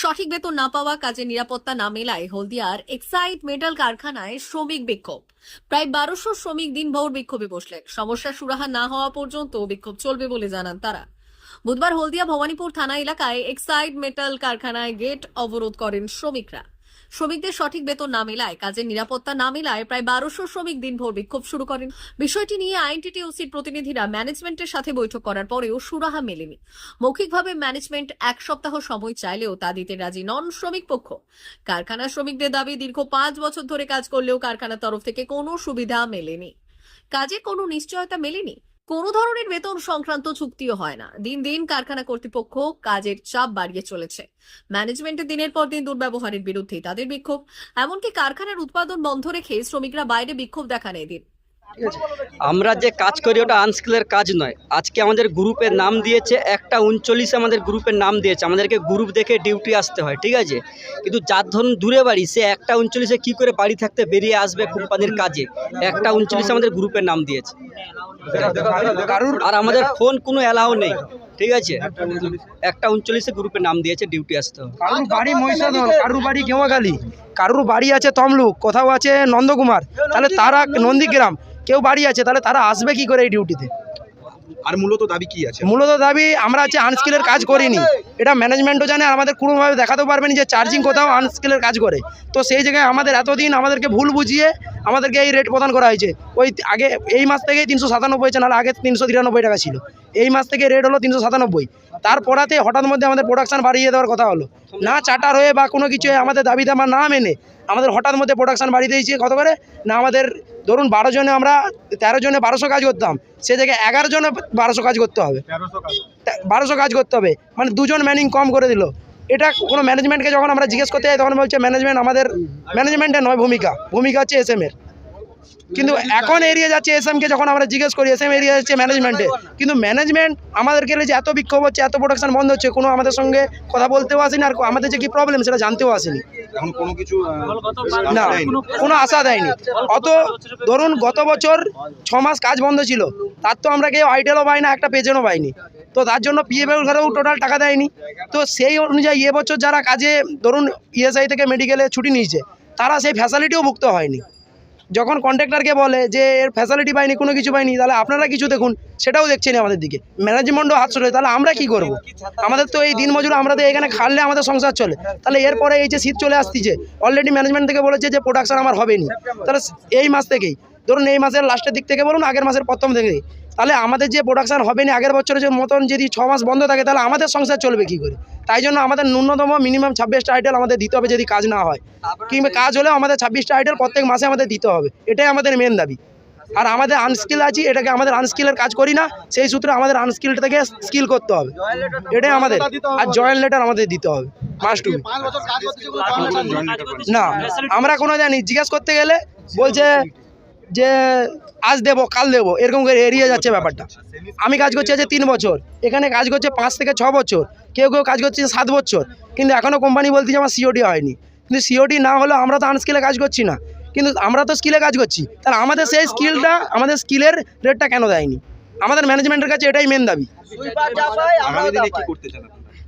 সঠিক বেতন না পাওয়া কাজে নিরাপত্তা না মেলায় হলদিয়ার এক্সাইড মেটাল কারখানায় শ্রমিক বিক্ষোভ। প্রায় বারোশো শ্রমিক দিনভর বিক্ষোভে বসলেন। সমস্যা সুরাহা না হওয়া পর্যন্ত বিক্ষোভ চলবে বলে জানান তারা। বুধবার হলদিয়া ভবানীপুর থানা এলাকায় এক্সাইড মেটাল কারখানায় গেট অবরোধ করেন শ্রমিকরা। শ্রমিকদের সঠিক বেতন না মেলায়, কাজের নিরাপত্তা না মেলায় প্রায় বারোশো শ্রমিক দিনভর বিক্ষোভ শুরু করেন। বিষয়টি নিয়ে আইনটিটিউসির প্রতিনিধিরা ম্যানেজমেন্টের সাথে বৈঠক করার পরেও সুরাহা মেলেনি। মৌখিকভাবে ম্যানেজমেন্ট এক সপ্তাহ সময় চাইলেও তা দিতে রাজি নন শ্রমিক পক্ষ। কারখানা শ্রমিকদের দাবি, দীর্ঘ পাঁচ বছর ধরে কাজ করলেও কারখানার তরফ থেকে কোনো সুবিধা মেলেনি। কাজে কোনো নিশ্চয়তা মেলেনি? কোনো ধরনের বেতন সংক্রান্ত চুক্তিও হয় না। দিন দিন কারখানা কর্তৃপক্ষ কাজের চাপ বাড়িয়ে চলেছে। ম্যানেজমেন্টের দিনের পর দিন দুর্ব্যবহারের বিরুদ্ধে তাদের বিক্ষোভ। এমনকি কারখানার উৎপাদন বন্ধ রেখে শ্রমিকরা বাইরে বিক্ষোভ দেখান এদিন আমরা যে কাজ করি ওটা আনস্কিলের কাজ নয়। আজকে আমাদের গ্রুপের নাম দিয়েছে একটা উনচল্লিশে আমাদের গ্রুপের নাম দিয়েছে। আমাদেরকে গ্রুপ দেখে ডিউটি আসতে হয় ঠিক আছে? কিন্তু যার ধরুন দূরে বাড়ি সে একটা উনচল্লিশে কী করে বাড়ি থাকতে বেরিয়ে আসবে কোম্পানির কাজে? একটা উনচল্লিশে আমাদের গ্রুপের নাম দিয়েছে। কারুর আর আমাদের ফোন কোনো অ্যালাউ নেই ঠিক আছে? একটা উনচল্লিশে গ্রুপে নাম দিয়েছে ডিউটি আসতে হবে। কারুর বাড়ি মহিষাদল কারুর বাড়ি গেওয়াগালি কারুর বাড়ি আছে তমলুক কোথাও আছে নন্দকুমার তাহলে তারা নন্দীগ্রাম কেউ বাড়ি আছে তাহলে তারা আসবে কি করে এই ডিউটিতে আর মূলত দাবি কি আছে? মূলত দাবি আমরা হচ্ছে আনস্কিলের কাজ করিনি। এটা ম্যানেজমেন্টও জানে আর আমাদের কোনোভাবে দেখাতেও পারবেন যে চার্জিং কোথাও আনস্কিলের কাজ করে। তো সেই জায়গায় আমাদের এতদিন আমাদেরকে ভুল বুঝিয়ে আমাদেরকে এই রেট প্রদান করা হয়েছে। ওই আগে এই মাস থেকেই তিনশো সাতানব্বই হয়েছে, নাহলে আগে তিনশো তিরানব্বই টাকা ছিল। এই মাস থেকে রেট হলো তিনশো সাতানব্বই। তারপরাতে হঠাৎ মধ্যে আমাদের প্রোডাকশন বাড়িয়ে দেওয়ার কথা হলো। না চার্টার হয়ে বা কোনো কিছু হয়ে আমাদের দাবি দামা না মেনে আমাদের হঠাৎ মধ্যে প্রোডাকশান বাড়িয়ে দিয়েছে কত করে? না আমাদের ধরুন বারো জনে আমরা তেরো জনে বারোশো কাজ করতাম সে জায়গায় এগারো জনে বারোশো কাজ করতে হবে। বারোশো কাজ করতে হবে মানে দুজন ম্যানিং কম করে দিল। এটা কোনো ম্যানেজমেন্টকে যখন আমরা জিজ্ঞেস করতে যাই তখন বলছে ম্যানেজমেন্ট আমাদের ম্যানেজমেন্টের নয় ভূমিকা। ভূমিকা হচ্ছে এস এম এর। কিন্তু এখন এরিয়া যাচ্ছে এস কে যখন আমরা জিজ্ঞেস করি এস এম এরিয়া যাচ্ছে ম্যানেজমেন্টে কিন্তু ম্যানেজমেন্ট আমাদেরকে যে এত বিক্ষোভ হচ্ছে এত প্রোডাকশন বন্ধ হচ্ছে কোনো আমাদের সঙ্গে কথা বলতেও আসেনি আর আমাদের যে কি প্রবলেম সেটা জানতেও আসেনি। কোনো কিছু না কোনো আশা দেয়নি। অত ধরুন গত বছর ছ মাস কাজ বন্ধ ছিল তার তো আমরা কেউ আইটেলও পাই না একটা পেজেনও পাইনি। তো তার জন্য পিএফএল ঘরেও টোটাল টাকা দেয়নি। তো সেই অনুযায়ী এবছর যারা কাজে ধরুন ইএসআই থেকে মেডিকেলে ছুটি নিয়েছে তারা সেই ফ্যাসিলিটিও ভুক্ত হয়নি। যখন কন্ট্রাক্টরকে বলে যে এর ফ্যাসিলিটি পাইনি, কোনো কিছু পাইনি, তাহলে আপনারা কিছু দেখুন, সেটাও দেখছেন আমাদের দিকে। ম্যানেজমেন্টও হাত চলে তাহলে আমরা কি করব? আমাদের তো এই দিন মজুর, আমরা তো এখানে খাললে আমাদের সংসার চলে। তাহলে এরপরে এই যে শীত চলে আসতিছে অলরেডি ম্যানেজমেন্ট থেকে বলেছে যে প্রোডাকশন আমার হবে নি তাহলে এই মাস থেকেই, ধরুন এই মাসের লাস্টের দিক থেকে বলুন, আগের মাসের প্রথম থেকে তাহলে আমাদের যে প্রোডাকশান হবে না আগের বছরের যে মতন যদি ছ মাস বন্ধ থাকে তাহলে আমাদের সংসার চলবে কি করে? তাই জন্য আমাদের ন্যূনতম মিনিমাম ছাব্বিশটা আইটেল আমাদের দিতে হবে যদি কাজ না হয়। কিংবা কাজ হলেও আমাদের ছাব্বিশটা আইটেল প্রত্যেক মাসে আমাদের দিতে হবে। এটাই আমাদের মেন দাবি। আর আমাদের আনস্কিল আছি এটাকে আমাদের আনস্কিলের কাজ করি না সেই সূত্রে আমাদের আনস্কিল থেকে স্কিল করতে হবে। এটাই আমাদের। আর জয়েন্ট লেটার আমাদের দিতে হবে। মাস্ট টু না আমরা কোনো জানি জিজ্ঞেস করতে গেলে বলছে যে আজ দেবো কাল দেবো এরকম করে এড়িয়ে যাচ্ছে ব্যাপারটা। আমি কাজ করছি আজ তিন বছর এখানে কাজ করছে পাঁচ থেকে ছ বছর কেউ কেউ কাজ করছে সাত বছর কিন্তু এখনও কোম্পানি বলতেছে আমার সিওডি হয়নি। কিন্তু সিওডি না হলেও আমরা তো আনস্কিলে কাজ করছি না। কিন্তু আমরা তো স্কিলে কাজ করছি তাহলে আমাদের সেই স্কিলটা আমাদের স্কিলের রেটটা কেন দেয়নি? আমাদের ম্যানেজমেন্টের কাছে এটাই মেন দাবি?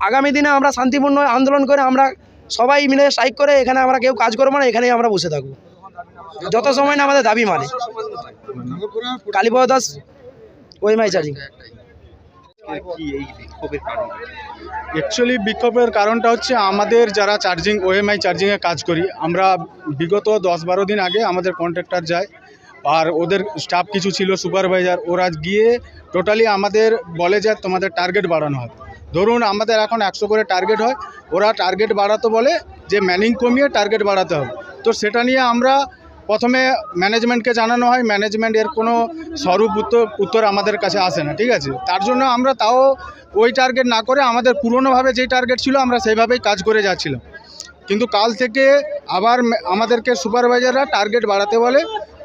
আগামী দিনে আমরা শান্তিপূর্ণ আন্দোলন করে আমরা সবাই মিলে স্ট্রাইক করে এখানে আমরা কেউ কাজ করব না এখানেই আমরা বসে থাকব। যত সময় না আমাদের দাবি মানে। কালীপদ দাস ওইমাই চার্জিং। অ্যাকচুয়ালি বিক্ষোভের কারণটা হচ্ছে আমাদের যারা চার্জিং ওএমআই চার্জিংয়ে কাজ করি, আমরা বিগত দশ বারো দিন আগে আমাদের কন্ট্রাক্টর যায়, আর ওদের স্টাফ কিছু ছিল সুপারভাইজার ওরা গিয়ে টোটালি আমাদের বলে যে তোমাদের টার্গেট বাড়ানো হবে। ধরুন আমাদের এখন একশো করে টার্গেট হয়, ওরা টার্গেট বাড়াতে বলে যে ম্যানিং কমিয়ে টার্গেট বাড়াতে হবে। তো সেটা নিয়ে আমরা প্রথমে ম্যানেজমেন্টকে জানানো হয়, ম্যানেজমেন্ট এর কোনো স্বরূপ উত্তর উত্তর আমাদের কাছে আসে না, ঠিক আছে? তার জন্য আমরা তাও ওই টার্গেট না করে আমাদের পুরনোভাবে যেই টার্গেট ছিল আমরা সেইভাবেই কাজ করে যাচ্ছিলাম। কিন্তু কাল থেকে আবার আমাদেরকে সুপারভাইজাররা টার্গেট বাড়াতে বলে,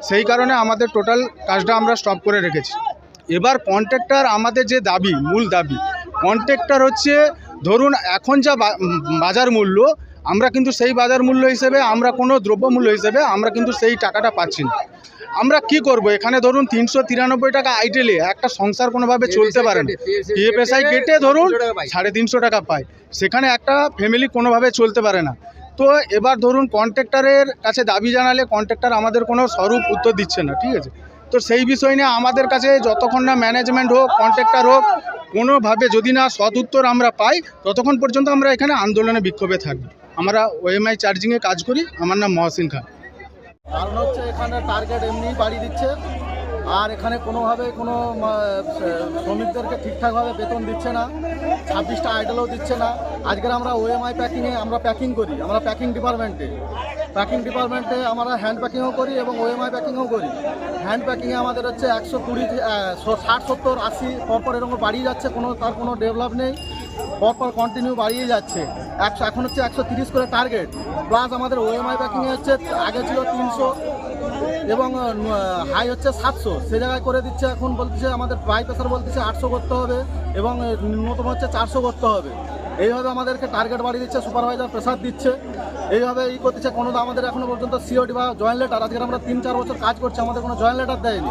সেই কারণে আমাদের টোটাল কাজটা আমরা স্টপ করে রেখেছি। এবার কন্ট্রাক্টর আমাদের যে দাবি, মূল দাবি কন্ট্রাক্টর হচ্ছে, ধরুন এখন যা বাজার মূল্য আমরা কিন্তু সেই বাজার মূল্য হিসেবে আমরা কোনো দ্রব্যমূল্য হিসেবে আমরা কিন্তু সেই টাকাটা পাচ্ছি না। আমরা কি করব? এখানে ধরুন তিনশো তিরানব্বই টাকা আইটেলে একটা সংসার কোনোভাবে চলতে পারে না। পিএফএসআই কেটে ধরুন সাড়ে তিনশো টাকা পায়। সেখানে একটা ফ্যামিলি কোনোভাবে চলতে পারে না। তো এবার ধরুন কন্ট্রাক্টরের কাছে দাবি জানালে কন্ট্রাক্টর আমাদের কোনো স্বরূপ উত্তর দিচ্ছে না ঠিক আছে? তো সেই বিষয় নিয়ে আমাদের কাছে যতক্ষণ না ম্যানেজমেন্ট হোক কন্ট্রাক্টর হোক কোনোভাবে যদি না সৎ উত্তর আমরা পাই ততক্ষণ পর্যন্ত আমরা এখানে আন্দোলনে বিক্ষোভে থাকব। আমরা ওএমআই চার্জিংয়ে কাজ করি। আমার নাম মহসিন খান। কারণ হচ্ছে এখানে টার্গেট এমনিই বাড়িয়ে দিচ্ছে। আর এখানে কোনোভাবে কোনো শ্রমিকদেরকে ঠিকঠাকভাবে বেতন দিচ্ছে না। ছাব্বিশটা আইডলও দিচ্ছে না। আজকের আমরা ওএমআই প্যাকিংয়ে আমরা প্যাকিং করি। আমরা প্যাকিং ডিপার্টমেন্টে প্যাকিং ডিপার্টমেন্টে আমরা হ্যান্ড প্যাকিংও করি এবং ওএমআই প্যাকিংও করি। হ্যান্ড প্যাকিংয়ে আমাদের হচ্ছে একশো কুড়ি ষাট, সত্তর, আশি, পরপর এরকম বাড়িয়ে যাচ্ছে। কোনো, তার কোনো ডেভেলপ নেই। পরপর কন্টিনিউ বাড়িয়ে যাচ্ছে। একশো, এখন হচ্ছে একশো তিরিশ করে টার্গেট প্লাস আমাদের ওএমআই প্যাকিংয়ে হচ্ছে, আগে ছিল তিনশো এবং হাই হচ্ছে সাতশো। সে জায়গায় করে দিচ্ছে এখন বলতেছে, আমাদের প্রাই প্রেসার বলতেছে আটশো করতে হবে এবং ন্যূনতম হচ্ছে চারশো করতে হবে। এইভাবে আমাদেরকে টার্গেট বাড়িয়ে দিচ্ছে সুপারভাইজার প্রেসার দিচ্ছে। এইভাবে ই করতেছে, কোনো আমাদের এখনও পর্যন্ত সিওডি বা জয়েন্ট লেটার আজকে আমরা তিন চার বছর কাজ করছি, আমাদের কোনো জয়েন্ট লেটার দেয়নি।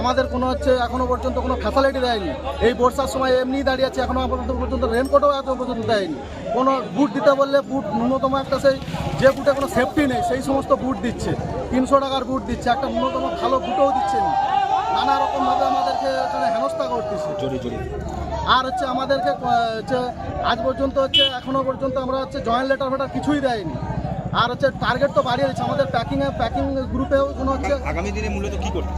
আমাদের কোনো হচ্ছে এখনও পর্যন্ত কোনো ফ্যাসিলিটি দেয়নি। এই বর্ষার সময় এমনি দাঁড়িয়ে আছে, এখনও পর্যন্ত পর্যন্ত রেনকোটও এত পর্যন্ত দেয়নি। কোনো বুট দিতে বললে বুট ন্যূনতম একটা সেই, যে বুটে কোনো সেফটি নেই, সেই সমস্ত বুট দিচ্ছে। তিনশো টাকার বুট দিচ্ছে, একটা ন্যূনতম ভালো বুটও দিচ্ছে না। নানা রকমভাবে আমাদেরকে এখানে হেনস্থা করতেছে। জোরে জোরে আর হচ্ছে আমাদেরকে হচ্ছে আজ পর্যন্ত হচ্ছে এখনও পর্যন্ত আমরা হচ্ছে জয়েন্ট লেটার ফেটার কিছুই দেয়নি। আর হচ্ছে টার্গেট তো বাড়িয়ে দিচ্ছে আমাদের প্যাকিংয়ে প্যাকিং গ্রুপেও কোনো হচ্ছে আগামী দিনে মূলত কি করতে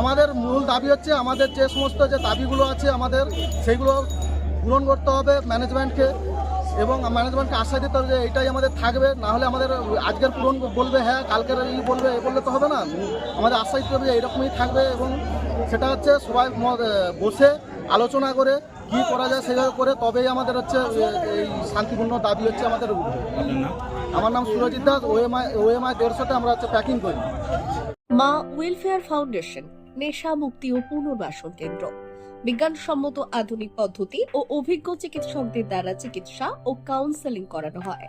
আমাদের মূল দাবি হচ্ছে আমাদের যে সমস্ত যে দাবিগুলো আছে আমাদের সেইগুলো পূরণ করতে হবে ম্যানেজমেন্টকে এবং ম্যানেজমেন্টকে আশ্বাস দিতে হবে যে এটাই আমাদের থাকবে না হলে আমাদের আজকের পূরণ বলবে হ্যাঁ কালকের এই বলবে এ বললে তো হবে না। আমাদের আশ্বাস দিতে হবে যে এরকমই থাকবে এবং সেটা হচ্ছে সবাই বসে আলোচনা করে কি করা যায় সেভাবে করে তবেই আমাদের হচ্ছে এই শান্তিপূর্ণ দাবি হচ্ছে আমাদের আমার নাম সুরজিৎ দাস ওএমআই ওএমআই দেড়শোতে আমরা হচ্ছে প্যাকিং করি। মা ওয়েলফেয়ার ফাউন্ডেশন নেশা মুক্তি ও পুনর্বাসন কেন্দ্র। বিজ্ঞানসম্মত আধুনিক পদ্ধতি ও অভিজ্ঞ চিকিৎসকদের দ্বারা চিকিৎসা ও কাউন্সেলিং করানো হয়।